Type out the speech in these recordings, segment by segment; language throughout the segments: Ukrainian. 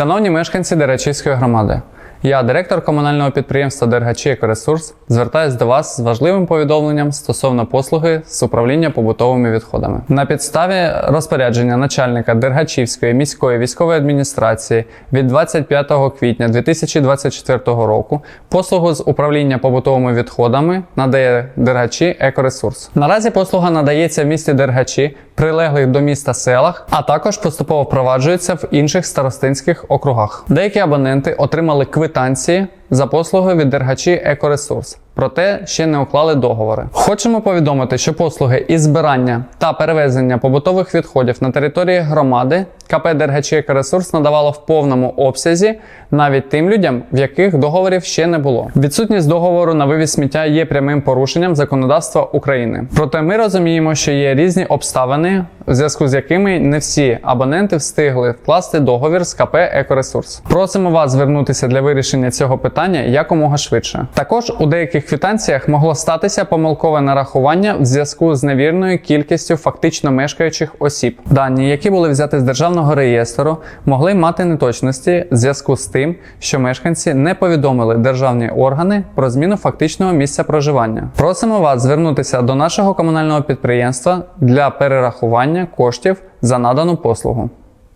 Шановні мешканці Деречівської громади, я, директор комунального підприємства Дергачі Екоресурс, звертаюся до вас з важливим повідомленням стосовно послуги з управління побутовими відходами. На підставі розпорядження начальника Дергачівської міської військової адміністрації від 25 квітня 2024 року послугу з управління побутовими відходами надає Дергачі Екоресурс. Наразі послуга надається в місті Дергачі, прилеглих до міста селах, а також поступово впроваджується в інших старостинських округах. Деякі абоненти отримали квитанції за послуги від Дергачі Екоресурс. Проте ще не уклали договори. Хочемо повідомити, що послуги із збирання та перевезення побутових відходів на території громади КП Дергачі Екоресурс надавало в повному обсязі навіть тим людям, в яких договорів ще не було. Відсутність договору на вивіз сміття є прямим порушенням законодавства України. Проте ми розуміємо, що є різні обставини, в зв'язку з якими не всі абоненти встигли вкласти договір з КП Екоресурс. Просимо вас звернутися для вирішення цього питання якомога швидше. Також у деяких квитанціях могло статися помилкове нарахування в зв'язку з невірною кількістю фактично мешкаючих осіб. Дані, які були взяті з державного реєстру, могли мати неточності в зв'язку з тим, що мешканці не повідомили державні органи про зміну фактичного місця проживання. Просимо вас звернутися до нашого комунального підприємства для перерахування коштів за надану послугу.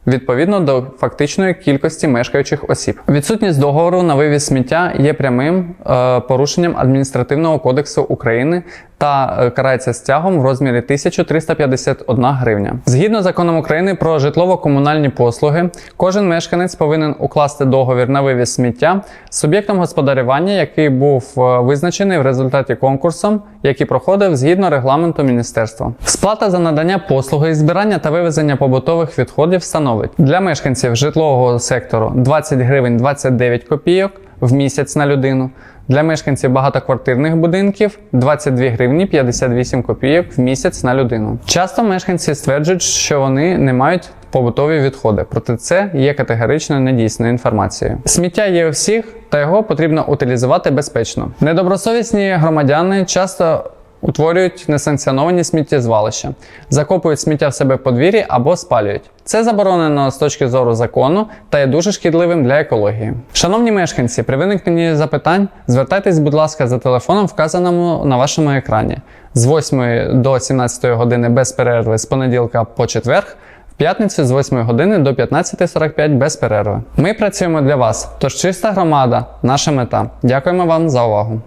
Відповідно до фактичної кількості мешкаючих осіб, відсутність договору на вивіз сміття є прямим е, порушенням адміністративного кодексу України та е, карається стягом в розмірі 1351 гривня. Згідно законом України про житлово-комунальні послуги, кожен мешканець повинен укласти договір на вивіз сміття з суб'єктом господарювання, який був е, визначений в результаті конкурсу, який проходив згідно регламенту міністерства. Сплата за надання послуги збирання та вивезення побутових відходів становить для мешканців житлового сектору 20 гривень 29 копійок в місяць на людину. Для мешканців багатоквартирних будинків 22 гривні 58 копійок в місяць на людину. Часто мешканці стверджують, що вони не мають побутові відходи, проте це є категорично недійсною інформацією. Сміття є у всіх, та його потрібно утилізувати безпечно. Недобросовісні громадяни часто утворюють несанкціоновані сміттєзвалища, закопують сміття в себе подвір'ї або спалюють. Це заборонено з точки зору закону та є дуже шкідливим для екології. Шановні мешканці, при виникненні запитань звертайтесь, будь ласка, за телефоном, вказаному на вашому екрані з 8 до 17 години без перерви з понеділка по четверг. П'ятницю з 8 години до 15.45 без перерви. Ми працюємо для вас, тож чиста громада наша мета. Дякуємо вам за увагу.